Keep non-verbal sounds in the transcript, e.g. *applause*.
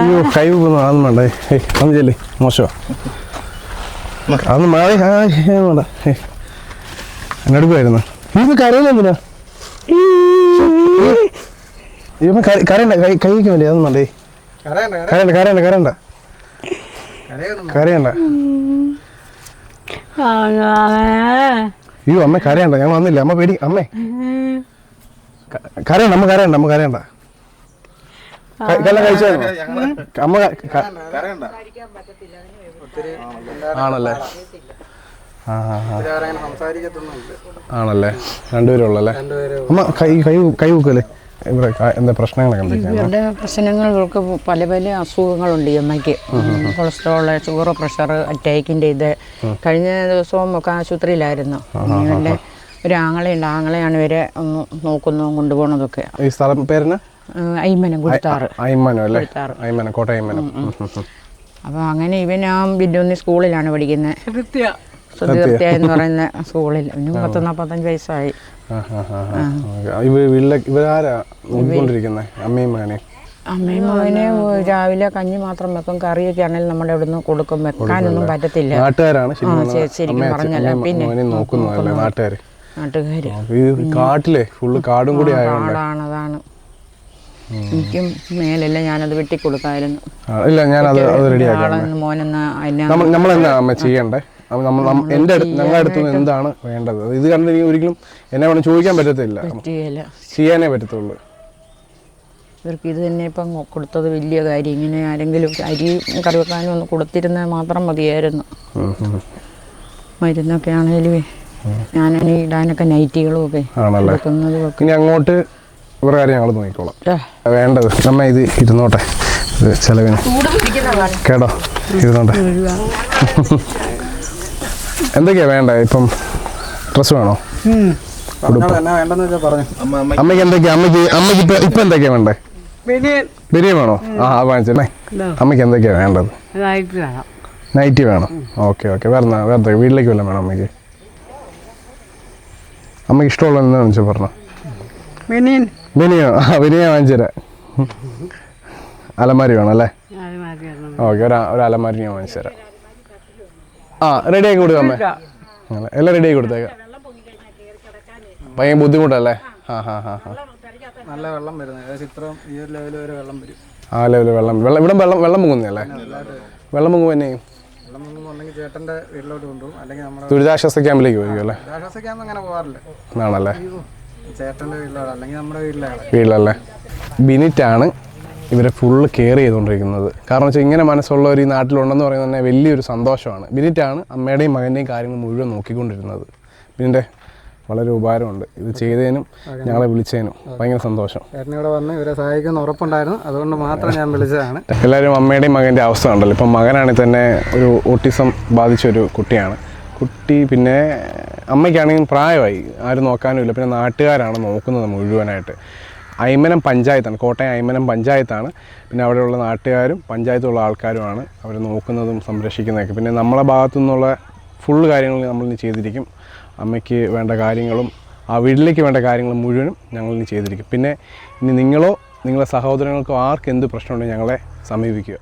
അയ്യോ കൈ അതൊന്നും വേണ്ട. ഏയ് അതൊന്നും ചെല്ലേ. മോശമാ അതൊന്നും മാറി. ആ വേണ്ട. ഏ എന്നെടുക്കുമായിരുന്നു ഇത് കരയുന്ന എന്തിനാ? ഇവൻ കര- കരയണ്ട. കൈ കൈക്ക് വേണ്ടി അതൊന്നും വേണ്ടേ. കരയണ്ട കരയണ്ട കരയണ്ട. കരയണ്ട. അയ്യോ അമ്മ കരയണ്ട. ഞാൻ വന്നില്ല. അമ്മ പേടി. അമ്മേ. കരയണ്ട അമ്മ കരയണ്ട അമ്മ കരയണ്ട. കല്ല് കഴിച്ചായിരുന്നോ അമ്മ ആണല്ലേ. ആണല്ലേ. രണ്ടുപേരും ഉള്ളല്ലേ അമ്മ കൈ കൈ കൈ വെക്കല്ലേ ഇവിടെ എന്താ പ്രശ്നങ്ങളൊക്കെ എന്തൊക്കെയാണ്? ഇവരുടെ പ്രശ്നങ്ങൾക്ക് പല പല അസുഖങ്ങളുണ്ട് ഈ അമ്മയ്ക്ക്. കൊളസ്ട്രോൾ ഷുഗർ പ്രഷർ അറ്റാക്കിന്റെ ഇത്. കഴിഞ്ഞ ദിവസവും ഒക്കെ ആശുപത്രിയിലായിരുന്നു. ഇവരുടെ ഒരു ആങ്ങളയുണ്ട് ആങ്ങളെയാണ് ഇവരെ ഒന്ന് നോക്കുന്നതും കൊണ്ടുപോകുന്നതൊക്കെ ഈ സ്ഥലം പേരിന് അയ്മനം കൊടുത്താറ് അയ്മനം അല്ലേ. അയ്മനം കോട്ടയം അയ്മനം. അപ്പോൾ അങ്ങനെ ഇവൻ ആ ബില്ലുന്നി സ്കൂളിലാണ് പഠിക്കുന്നത് സുതീർത്യ എന്ന് പറയുന്ന സ്കൂളിൽ. ഇവനും പത്ത് നാൽപ്പത്തഞ്ച് വയസ്സായി. ഇവരാരാ അമ്മയും മകനെയും? അമ്മയും മകനെ രാവിലെ കഞ്ഞി മാത്രം വെക്കും. കറിയൊക്കെ ആണെങ്കിൽ നമ്മുടെ ഇവിടുന്ന് കൊടുക്കും. വെക്കാനൊന്നും പറ്റത്തില്ല. നാട്ടുകാരാണ് ശരിക്കും പറഞ്ഞല്ലോ. പിന്നെ നോക്കുന്നതല്ലേ നാട്ടുകാർ നാട്ടുകാർ കാട്ടിലെ ഫുള്ള് കാടും കൂടി പാടാണ് അതാണ്. എനിക്കും മേലല്ല ഞാനത് വെട്ടിക്കൊടുക്കായിരുന്നു ഇല്ല ഞാൻ അത് റെഡിയാക്കാം ആളെന്ന് മോനെന്ന് നമ്മൾ എന്താ അമ്മ ചെയ്യണ്ടേ? അപ്പൊ നമ്മൾ നമ്മ- എന്റെ അടുത്ത് ഞങ്ങളുടെ അടുത്ത് നിന്ന് എന്താണ് വേണ്ടത്? ഇത് കണ്ട് എനിക്ക് ഒരിക്കലും എന്നെ വേണം ചോദിക്കാൻ പറ്റത്തില്ല. ചെയ്യാനേ പറ്റത്തുള്ളൂ. ഇവർക്ക് ഇത് തന്നെ ഇപ്പം കൊടുത്തത് വലിയ കാര്യം. ഇങ്ങനെ ആരെങ്കിലും അരി കറി വെക്കാനും ഒന്ന് കൊടുത്തിരുന്നാൽ മാത്രം മതിയായിരുന്നു. മരുന്നൊക്കെ ആണെങ്കിലും ഞാനീ ഇടാനൊക്കെ നൈറ്റികളും ഒക്കെ ഇനി അങ്ങോട്ട് ഇവരുടെ കാര്യം ഞങ്ങൾ നോക്കിക്കോളാം. വേണ്ടത്. നമ്മ ഇത് ഇരുന്നോട്ടെ. ചെലവിന്. കേട്ടോ ഇരുന്നോട്ടെ. *laughs* എന്തൊക്കെയാ വേണ്ട? ഇപ്പം ഡ്രസ്സ് വേണോ? അമ്മയ്ക്ക് എന്തൊക്കെയാ? അമ്മയ്ക്ക് അമ്മയ്ക്ക് ഇപ്പൊ ഇപ്പൊ എന്തൊക്കെയാ വേണ്ടേ? ബിരിയാണി വേണോ? ആ വാങ്ങിച്ചേ അമ്മയ്ക്ക് എന്തൊക്കെയാ വേണ്ടത്? നൈറ്റ് വേണം. Okay okay. വേറെ വേറെ? വീട്ടിലേക്ക് വല്ലതും വേണം അമ്മയ്ക്ക്? അമ്മയ്ക്ക് ഇഷ്ടമുള്ള എന്താണെന്ന് വെച്ചാൽ പറഞ്ഞോ. ബിനിയോ ആ ബിനിയ വാങ്ങിച്ചു തരാം *laughs* അലമാരി വേണം അല്ലേ? ഓക്കെ ഒരു ഒരു അലമാരി ഞാൻ വാങ്ങിച്ചു തരാം ആ റെഡി ആക്കി കൊടുക്കാം എല്ലാം റെഡി ആക്കി കൊടുത്തേക്കാം. ഭയങ്കര ബുദ്ധിമുട്ടല്ലേ? ആ ഹാ ഹാ ഹാ നല്ല വെള്ളം വരുന്നത്. ഏകദേശം ഇത്രയും ഈ ഒരു ലെവൽ വരെ വെള്ളം വരും. ആ ലെവൽ വെള്ളം. വെള്ളം ഇവിടെ വെള്ളം വെള്ളം പൊങ്ങുന്നല്ലേ വെള്ളം പൊങ്ങുമ്പോൾ തന്നെ വെള്ളം ഒന്നുണ്ടെങ്കിൽ ചേട്ടന്റെ വീട്ടിലോട്ട് കൊണ്ടുപോകും. അല്ലെങ്കിൽ നമ്മുടെ ദുരിതാശ്വാസ ക്യാമ്പിലേക്ക് പോയിരിക്കും അല്ലേ? ക്യാമ്പ് അങ്ങനെ പോകാറില്ല. ആണല്ലേ? ചേട്ടന്റെ വീട്ടിലാണ് അല്ലെങ്കിൽ നമ്മുടെ വീട്ടിലാണ്. വീട്ടിലല്ലേ? ബിനിറ്റാണ്. ഇവരെ ഫുള്ള് കെയർ ചെയ്തുകൊണ്ടിരിക്കുന്നത്. കാരണം വെച്ചാൽ ഇങ്ങനെ മനസ്സുള്ളവർ ഈ നാട്ടിലുണ്ടെന്ന് പറയുന്നത് തന്നെ വലിയൊരു സന്തോഷമാണ്. ബിനിറ്റാണ് അമ്മയുടെയും മകന്റെയും കാര്യങ്ങൾ മുഴുവൻ നോക്കിക്കൊണ്ടിരുന്നത്. ബിനിന്റെ വളരെ ഉപകാരമുണ്ട്. ഇത് ചെയ്തതിനും ഞങ്ങളെ വിളിച്ചതിനും ഭയങ്കര സന്തോഷം. ഇവിടെ വന്ന് ഇവരെ സഹായിക്കുന്ന ഉറപ്പുണ്ടായിരുന്നു. അതുകൊണ്ട് മാത്രം ഞാൻ വിളിച്ചതാണ്. *laughs* എല്ലാവരും അമ്മയുടെയും മകന്റെ അവസ്ഥ ഉണ്ടല്ലോ ഇപ്പം മകനാണെങ്കിൽ തന്നെ ഒരു ഓട്ടിസം ബാധിച്ച ഒരു കുട്ടിയാണ്. കുട്ടി പിന്നെ അമ്മയ്ക്കാണെങ്കിൽ പ്രായമായി. ആരും നോക്കാനും ഇല്ല. പിന്നെ നാട്ടുകാരാണ് നോക്കുന്നത് മുഴുവനായിട്ട്. അയ്മനം പഞ്ചായത്താണ്. കോട്ടയം അയ്മനം പഞ്ചായത്താണ്. പിന്നെ അവിടെയുള്ള നാട്ടുകാരും പഞ്ചായത്തുള്ള ആൾക്കാരുമാണ് അവർ നോക്കുന്നതും സംരക്ഷിക്കുന്നതൊക്കെ. പിന്നെ നമ്മളെ ഭാഗത്തു നിന്നുള്ള ഫുള്ള് കാര്യങ്ങൾ നമ്മൾ ഇനി ചെയ്തിരിക്കും. അമ്മയ്ക്ക് വേണ്ട കാര്യങ്ങളും ആ വീട്ടിലേക്ക് വേണ്ട കാര്യങ്ങൾ മുഴുവനും ഞങ്ങൾ ഇനി ചെയ്തിരിക്കും. പിന്നെ ഇനി നിങ്ങളോ നിങ്ങളുടെ സഹോദരങ്ങൾക്കോ ആർക്കെന്ത് പ്രശ്നമുണ്ടെങ്കിൽ ഞങ്ങളെ സമീപിക്കുക.